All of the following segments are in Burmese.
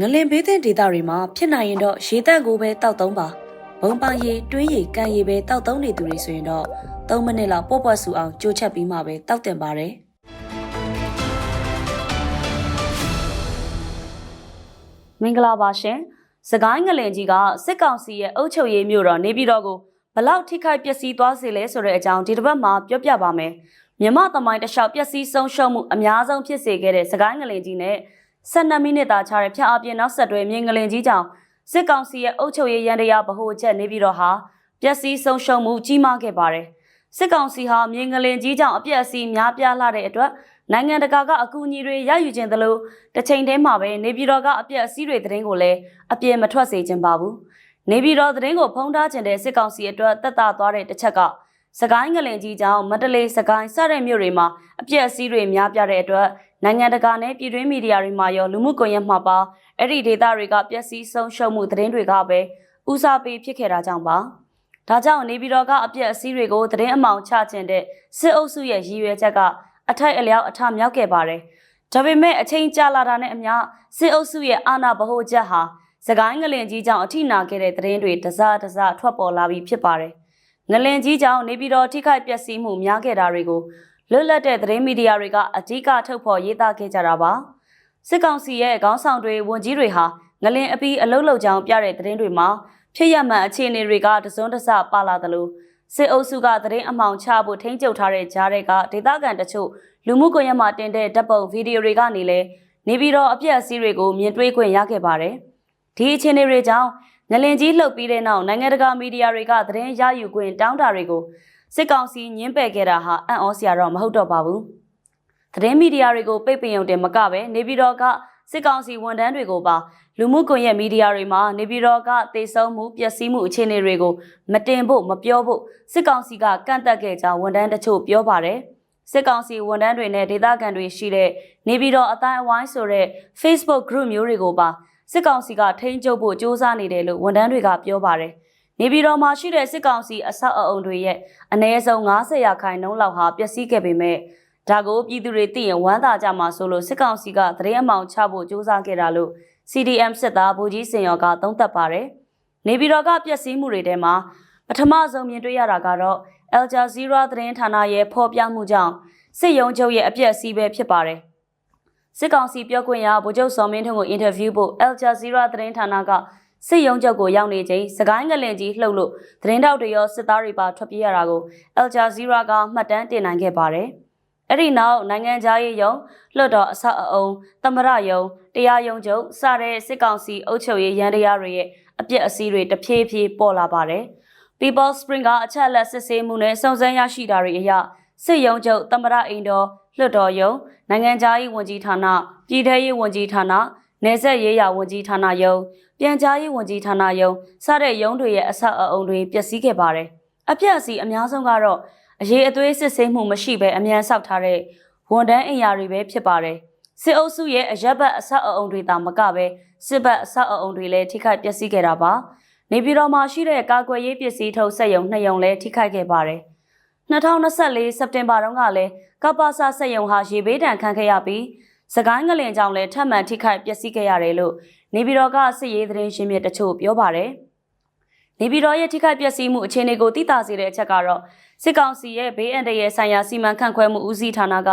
ငလင်ဘေးသင့်ဒေသတွေမှာဖြစ်နိုင်ရင်တော့ရေတက်ကိုပဲတောက်သုံးပါဘုံပန်းရေတွင်းရေကန်ရေပဲတောက်သုံးနေသူတွေဆိုရင်တော့3မိနစ်လောက်ပေါ့ပေါ့ဆူအောင်ကြိုးချက်ပြီးမှပဲတောက်တင်ပါတယ်မင်္ဂလာပါရှင်စကိုင်းငလင်ကြီးကစစ်ကောင်စီရဲ့အုပ်ချုပ်ရေးမြို့တော်နေပြည်တော်ကိုဘလောက်ထိခိုက်ပျက်စီးသွားစေလဲဆိုတဲ့အကြောင်းဒီတစ်ပတ်မှာပြောပြပါမယ်မြမသမိုင်းတစ်လျှောက်ပျက်စီးဆုံးရှုံးမှုအများဆုံးဖြစ်စေခဲ့တဲ့စကိုင်းငလင်ကြီးနဲ့ 12မိနစ်သာခြားတဲ့ဖျက်အပြင်းနောက်ဆက်တွဲမြင်ငလင်ကြီးကြောင့်စစ်ကောင်စီရဲ့အုပ်ချုပ်ရေးရန်တရားဗဟိုချက်နေပြီးတော့ဟာပျက်စီးဆုံးရှုံးမှုကြီးမားခဲ့ပါတယ်စစ်ကောင်စီဟာမြင်ငလင်ကြီးကြောင့်အပြက်အစီးများပြားလာတဲ့အတွက်နိုင်ငံတကာကအကူအညီတွေရယူခြင်းသလိုတစ်ချိန်တည်းမှာပဲနေပြည်တော်ကအပြက်အစီးတွေသတင်းကိုလည်းအပြည့်မထွက်စေခြင်းပါဘူးနေပြည်တော်သတင်းကိုဖုံးထားခြင်းတဲ့စစ်ကောင်စီအတွက်တက်တာသွားတဲ့တစ်ချက်ကစကိုင်းငလင်ကြီးကြောင့်မန္တလေးစကိုင်းစတဲ့မြို့တွေမှာအပြက်အစီးတွေများပြားတဲ့အတွက် နိုင်ငံတကာနဲ့ပြည်တွင်းမီဒီယာတွေမှာရောလူမှုကွန်ရက်မှာပါအဲ့ဒီဒေသတွေကပျက်စီးဆုံးရှုံးမှုသတင်းတွေကပဲဦးစားပေးဖြစ်ခဲ့တာကြောင့်ပါဒါကြောင့်နေပြည်တော်ကအပြက်အစီးတွေကိုသတင်းအမှောင်ချခြင်းတဲ့စစ်အုပ်စုရဲ့ရည်ရွယ်ချက်ကအထိုက်အလျောက်အထမြောက်ခဲ့ပါတယ်ဒါပေမဲ့အချိန်ကြာလာတာနဲ့အမျှစစ်အုပ်စုရဲ့အာဏာဗဟိုချက်ဟာစကိုင်းငလင်ကြီးကြောင့်အထိနာခဲ့တဲ့သတင်းတွေတစတစထွက်ပေါ်လာပြီးဖြစ်ပါတယ်ငလင်ကြီးကြောင့်နေပြည်တော်ထိခိုက်ပျက်စီးမှုများခဲ့တာတွေကို လွတ်လပ်တဲ့သတင်းမီဒီယာတွေကအဓိကထုတ်ဖော်ရေးသားခဲ့ကြတာပါစစ်ကောင်စီရဲ့ခေါင်းဆောင်တွေဝန်ကြီးတွေဟာငလင်အပီးအလုတ်လောက်ကြောင်ပြတဲ့သတင်းတွေမှာဖြစ်ရမှန်အခြေအနေတွေကတစုံတစပါလာသလိုစစ်အုပ်စုကသတင်းအမှောင်ချဖို့ထိန်းချုပ်ထားတဲ့ကြားတွေကဒေသခံတချို့လူမှုကွန်ရက်မှာတင်တဲ့ဓာတ်ပုံဗီဒီယိုတွေကနေလည်းနေပြည်တော်အပြက်အစည်းတွေကိုမြင်တွေ့ခွင့်ရခဲ့ပါတယ်ဒီအခြေအနေတွေကြောင့်ငလင်ကြီးလှုပ်ပြီးတဲ့နောက်နိုင်ငံတကာမီဒီယာတွေကသတင်းရယူခွင့်တောင်းတာတွေကို စစ်ကောင်စီညှင်းပယ်ခဲ့တာဟာအံ့ဩစရာတော့မဟုတ်တော့ပါဘူး။သတင်းမီဒီယာတွေကိုပိတ်ပင်ရုံတင်မကပဲနေပြည်တော်ကစစ်ကောင်စီဝန်ထမ်းတွေကိုပါလူမှုကွန်ရက်မီဒီယာတွေမှာနေပြည်တော်ကတေဆုံးမှုပျက်စီးမှုအခြေအနေတွေကိုမတင်ဖို့မပြောဖို့စစ်ကောင်စီကကန့်သက်ခဲ့ကြောင်းဝန်ထမ်းတချို့ပြောပါတယ်။စစ်ကောင်စီဝန်ထမ်းတွေနဲ့ဒေသခံတွေရှိတဲ့နေပြည်တော်အတိုင်းအဝိုင်းဆိုတဲ့ Facebook group မျိုးတွေကိုပါစစ်ကောင်စီကထိန်းချုပ်ဖို့စ조사နေတယ်လို့ဝန်ထမ်းတွေကပြောပါတယ်။ နေပြည်တော်မှာရှိတဲ့စစ်ကောင်စီအဆောက်အအုံတွေရဲ့အ ਨੇ ဆုံး90ရာခိုင်နှုန်းလောက်ဟာပျက်စီးခဲ့ပေမဲ့ဒါကိုပြည်သူတွေသိရင်ဝမ်းသာကြမှာဆိုလို့စစ်ကောင်စီကသတင်းအမှောင်ချဖို့စ조사ခဲ့တာလို့ CDM စစ်သားဗိုလ်ကြီးစင်ရော်ကသုံးသပ်ပါတယ်။နေပြည်တော်ကပျက်စီးမှုတွေထဲမှာပထမဆုံးမြင်တွေ့ရတာကတော့ Al Jazeera သတင်းဌာနရဲ့ဖော်ပြမှုကြောင့်စစ်ရုံးချုပ်ရဲ့အပြက်စီးပဲဖြစ်ပါတယ်။စစ်ကောင်စီပြောခွင့်ရဗိုလ်ချုပ်စောမင်းထွန်းကိုအင်တာဗျူးဖို့ Al Jazeera သတင်းဌာနက စစ်ရုံးချုပ်ကိုရောက်နေချိန်စကိုင်းငလင်ကြီးလှုပ်လို့သတင်းတောက်တွေရောစစ်သားတွေပါထွက်ပြေးရတာကို Al Jazeera ကမှတ်တမ်းတင်နိုင်ခဲ့ပါတယ်။အဲ့ဒီနောက်နိုင်ငံသားရေးယုံလွှတ်တော်အဆောက်အအုံသမရယုံတရားယုံချုပ်စတဲ့စစ်ကောင်စီအုပ်ချုပ်ရေးရန်တရားတွေရဲ့အပြစ်အစည်းတွေတဖြည်းဖြည်းပေါ်လာပါတယ်။ People Spring ကအချက်အလက်စစ်ဆေးမှုနဲ့စုံစမ်းရရှိတာတွေအရစစ်ရုံးချုပ်သမရအိမ်တော်လွှတ်တော်ယုံနိုင်ငံသားရေးဝန်ကြီးဌာနပြည်ထရေးဝန်ကြီးဌာနနယ်ဆက်ရေးရာဝန်ကြီးဌာနယုံ ပြန်ကြားရေးဝန်ကြီးဌာနယုံစတဲ့ရုံးတွေရဲ့အဆောက်အအုံတွေပျက်စီးခဲ့ပါတယ်။အပြက်အစီအများဆုံးကတော့အရေးအသွေးစစ်ဆေးမှုမရှိဘဲအမြန်ဆောက်ထားတဲ့ဝန်တန်းအင်ယာတွေပဲဖြစ်ပါတယ်။စစ်အုပ်စုရဲ့အရက်ဘတ်အဆောက်အအုံတွေသာမကပဲစစ်ဘတ်အဆောက်အအုံတွေလည်းထိခိုက်ပျက်စီးခဲ့တာပါ။နေပြည်တော်မှာရှိတဲ့ကာကွယ်ရေးပစ္စည်းထုတ်စက်ရုံနှစ်ရုံလည်းထိခိုက်ခဲ့ပါတယ်။2024စက်တင်ဘာတုန်းကလည်းကပ္ပစာစက်ရုံဟာရေဘေးဒဏ်ခံခဲ့ရပြီးစကိုင်းငလင်ကြောင့်လည်းထပ်မံထိခိုက်ပျက်စီးခဲ့ရတယ်လို့ နေပြည်တော်ကစစ်ရေးသတင်းရှင်းပြတချို့ပြောပါတယ်။နေပြည်တော်ရဲ့ထိခိုက်ပျက်စီးမှုအခြေအနေကိုသိသာစေတဲ့အချက်ကတော့စစ်ကောင်စီရဲ့ဘေးအန္တရာယ်ဆိုင်ရာစီမံခန့်ခွဲမှုဦးစီးဌာနက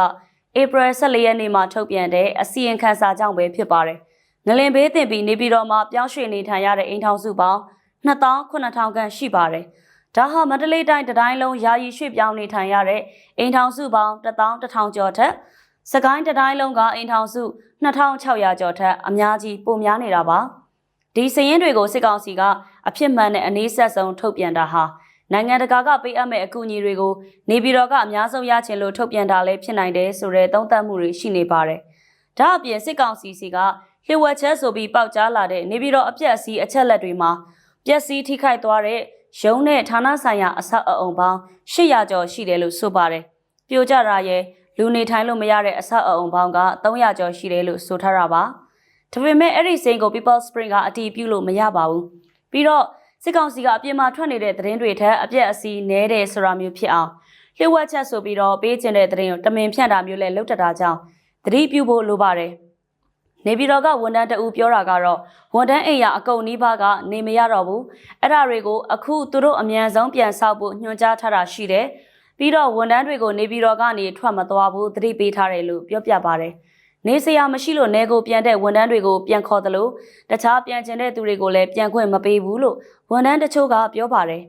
ဧပြီ14ရက်နေ့မှာထုတ်ပြန်တဲ့အစီရင်ခံစာကြောင့်ပဲဖြစ်ပါတယ်။ငလင်ဘေးတင်ပြီးနေပြည်တော်မှာပြောင်းရွှေ့နေထိုင်ရတဲ့အိမ်ထောင်စုပေါင်း2900ခန့်ရှိပါတယ်။ဒါဟာမန္တလေးတိုင်းတိုင်းလုံးယာယီရွှေ့ပြောင်းနေထိုင်ရတဲ့အိမ်ထောင်စုပေါင်း1000ကျော်ထက် စကိုင်းတိုင်းလုံးကအိမ်ထောင်စု2600ကျော်ထက်အများကြီးပိုများနေတာပါဒီစည်ရင်တွေကိုစစ်ကောင်စီကအဖြစ်မှန်တဲ့အနည်းဆက်ဆုံးထုတ်ပြန်တာဟာနိုင်ငံတကာကပေးအပ်မဲ့အကူအညီတွေကိုနေပြည်တော်ကအများဆုံးရချင်လို့ထုတ်ပြန်တာလည်းဖြစ်နိုင်တယ်ဆိုတဲ့သုံးသပ်မှုတွေရှိနေပါတယ်။ဒါအပြင်စစ်ကောင်စီစီကလျှို့ဝှက်ချက်ဆိုပြီးပေါက်ကြားလာတဲ့နေပြည်တော်အပြက်စီးအချက်လက်တွေမှာပျက်စီးထိခိုက်သွားတဲ့ရုံးနဲ့ဌာနဆိုင်ရာအဆောက်အအုံပေါင်း800ကျော်ရှိတယ်လို့ဆိုပါတယ်။ပြိုကျတာရဲ့ လူနေထိုင်လို့မရတဲ့အဆောက်အအုံပေါင်းက300ကျော်ရှိတယ်လို့ဆိုထားတာပါ။ဒါပေမဲ့အဲ့ဒီစိန်ကို People Spring ကအတီးပြုလို့မရပါဘူး။ပြီးတော့စစ်ကောင်စီကအပြင်မှာထွက်နေတဲ့သတင်းတွေထက်အပြက်အစီးနဲတယ်ဆိုတာမျိုးဖြစ်အောင်လျှို့ဝှက်ချက်ဆိုပြီးတော့ပေးကျင်တဲ့သတင်းကိုတမင်ဖြန့်တာမျိုးလဲလုပ်တတ်တာကြောင့်သတိပြုဖို့လိုပါတယ်။နေပြည်တော်ကဝန်ထမ်းတအူပြောတာကတော့ဝန်ထမ်းအိမ်ယာအကုန်နီးပါးကနေမရတော့ဘူးအဲ့ဒါတွေကိုအခုသူတို့အမြန်ဆုံးပြန်ဆောက်ဖို့ညွှန်ကြားထားတာရှိတယ် ပြီးတော့ဝန်ထမ်းတွေကိုနေပြည်တော်ကနေထွက်မသွားဘူးသတိပေးထားတယ်လို့ပြောပြပါတယ်နေစရာမရှိလို့နေကိုပြန်တဲ့ဝန်ထမ်းတွေကိုပြန်ခေါ်တယ်လို့တခြားပြန်ကျင်တဲ့သူတွေကိုလည်းပြန်ခွင့်မပေးဘူးလို့ဝန်ထမ်းတချို့ကပြောပါတယ်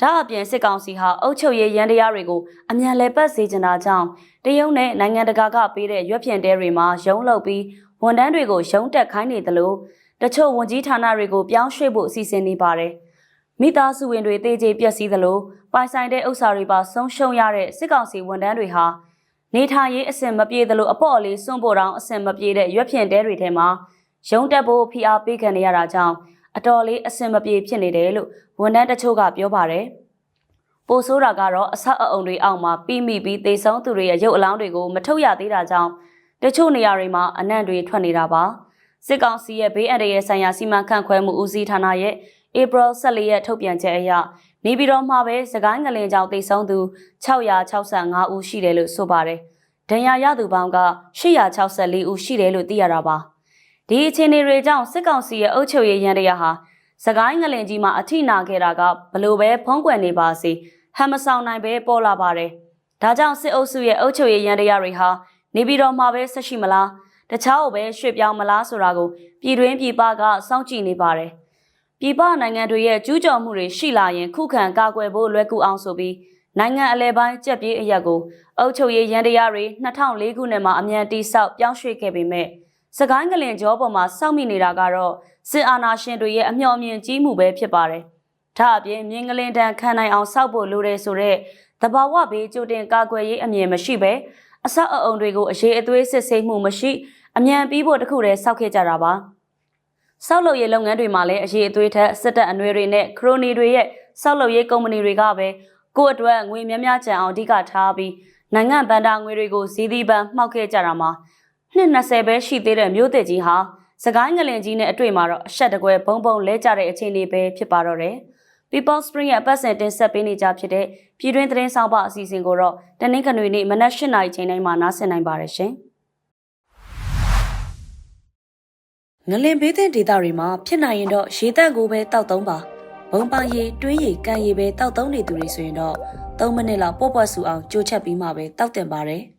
ဒါအပြင်စစ်ကောင်စီဟာအုပ်ချုပ်ရေးရန်တရားတွေကိုအမြန်လဲပတ်စေချင်တာကြောင့်တရုတ်နဲ့နိုင်ငံတကာကပေးတဲ့ရွက်ဖြင့်တဲတွေမှာရုံးလုပ်ပြီးဝန်ထမ်းတွေကိုရုံးတက်ခိုင်းနေတယ်လို့တချို့ဝန်ကြီးဌာနတွေကိုပြောင်းရွှေ့ဖို့အစီအစဉ်နေပါတယ် မိသားစုဝင်တွေတေးကြေပျက်စီးသလိုပိုင်ဆိုင်တဲ့ဥစ္စာတွေပါဆုံးရှုံးရတဲ့စစ်ကောင်စီဝန်ထမ်းတွေဟာနေထိုင်ရေးအဆင်မပြေသလိုအပေါ့အလေးစွန့်ဖို့တောင်အဆင်မပြေတဲ့ရွက်ဖြင့်တဲတွေထဲမှာရုံးတက်ဖို့ဖိအားပေးခံနေရတာကြောင့်အတော်လေးအဆင်မပြေဖြစ်နေတယ်လို့ဝန်ထမ်းတချို့ကပြောပါတယ်။ပိုဆိုးတာကတော့အဆောက်အအုံတွေအောက်မှာပြီးမိပြီးသေဆုံးသူတွေရဲ့ရုပ်အလောင်းတွေကိုမထုတ်ရသေးတာကြောင့်တချို့နေရာတွေမှာအနံ့တွေထွက်နေတာပါ။စစ်ကောင်စီရဲ့ဘေးအန္တရာယ်ဆိုင်ရာစီမံခန့်ခွဲမှုဦးစီးဌာနရဲ့ April 14ရက်ထုတ်ပြန်ချက်အရနေပြည်တော်မှာပဲစကိုင်းငလင်ကြောင့်တိတ်ဆုံးသူ665ဦးရှိတယ်လို့ဆိုပါတယ်။ဒဏ်ရာရသူပေါင်းက864ဦးရှိတယ်လို့သိရတာပါ။ဒီအခြေအနေတွေကြောင့်စစ်ကောင်စီရဲ့အုပ်ချုပ်ရေးရန်တရားဟာစကိုင်းငလင်ကြီးမှာအထိနာခဲ့တာကဘလို့ပဲဖုံးကွယ်နေပါစေဟမ်မဆောင်နိုင်ပဲပေါ်လာပါတယ်။ဒါကြောင့်စစ်အုပ်စုရဲ့အုပ်ချုပ်ရေးရန်တရားတွေဟာနေပြည်တော်မှာပဲဆက်ရှိမလားတခြားကိုပဲရွှေ့ပြောင်းမလားဆိုတာကိုပြည်တွင်းပြည်ပကစောင့်ကြည့်နေပါတယ်။ ပြည်ပနိုင်ငံတွေရဲ့ကျူးကျော်မှုတွေရှိလာရင်ခုခံကာကွယ်ဖို့လွယ်ကူအောင်ဆိုပြီးနိုင်ငံအလဲပိုင်းကြက်ပြေးအရက်ကိုအုပ်ချုပ်ရေးရန်တရားတွေ2004ခုနှစ်မှာအမြန်တိဆောက်ပြောင်းရွှေ့ခဲ့ပေမဲ့စကိုင်းကလင်ကျောပေါ်မှာစောင့်မိနေတာကတော့စစ်အာဏာရှင်တွေရဲ့အမျှော်မြင်ကြီးမှုပဲဖြစ်ပါတယ်။ဒါအပြင်မြင်းကလင်တန်ခံနိုင်အောင်စောက်ဖို့လိုတယ်ဆိုတော့တဘာဝဘေးကြိုတင်ကာကွယ်ရေးအမြင်မရှိပဲအဆောက်အအုံတွေကိုအရေးအသွေးစစ်ဆေးမှုမရှိအမြန်ပြီးဖို့တခုတည်းစောက်ခဲ့ကြတာပါ။ စောက်လုပ်ရေးလုပ်ငန်းတွေမှာလည်းအရေးအသွေးထက်စစ်တပ်အနှွေတွေနဲ့ခရိုနီတွေရဲ့စောက်လုပ်ရေးကုမ္ပဏီတွေကပဲကိုယ့်အတွက်ငွေများများကျန်အောင်အဓိကထားပြီးနိုင်ငံဗန်ဒါငွေတွေကိုဇီးသီးပန်းမှောက်ခဲ့ကြတာမှာနှစ်20ပဲရှိသေးတဲ့မြို့သစ်ကြီးဟာစကိုင်းငလင်ကြီးနဲ့အတွေ့မှာတော့အဆက်တကွဲဘုံဘုံလဲကြတဲ့အခြေအနေပဲဖြစ်ပါတော့တယ်။ People Spring ရဲ့အပတ်စဉ်တင်ဆက်ပေးနေကြဖြစ်တဲ့ပြည်တွင်းသတင်းဆောင်ပါအစီအစဉ်ကိုတော့တနင်္ဂနွေနေ့မနက်၈နာရီချိန်တိုင်းမှာနားဆင်နိုင်ပါတယ်ရှင်။ ငလင်ဘေးသင့်ဒေသတွေမှာဖြစ်နိုင်ရင်တော့ရေတက်ကိုပဲတောက်သုံးပါ။ဘုံပန်းရေတွင်းရေကန်ရေပဲတောက်သုံးနေသူတွေဆိုရင်တော့3မိနစ်လောက်ပေါ့ပေါ့ဆူအောင်ကြိုးချက်ပြီးမှပဲတောက်တင်ပါတယ်။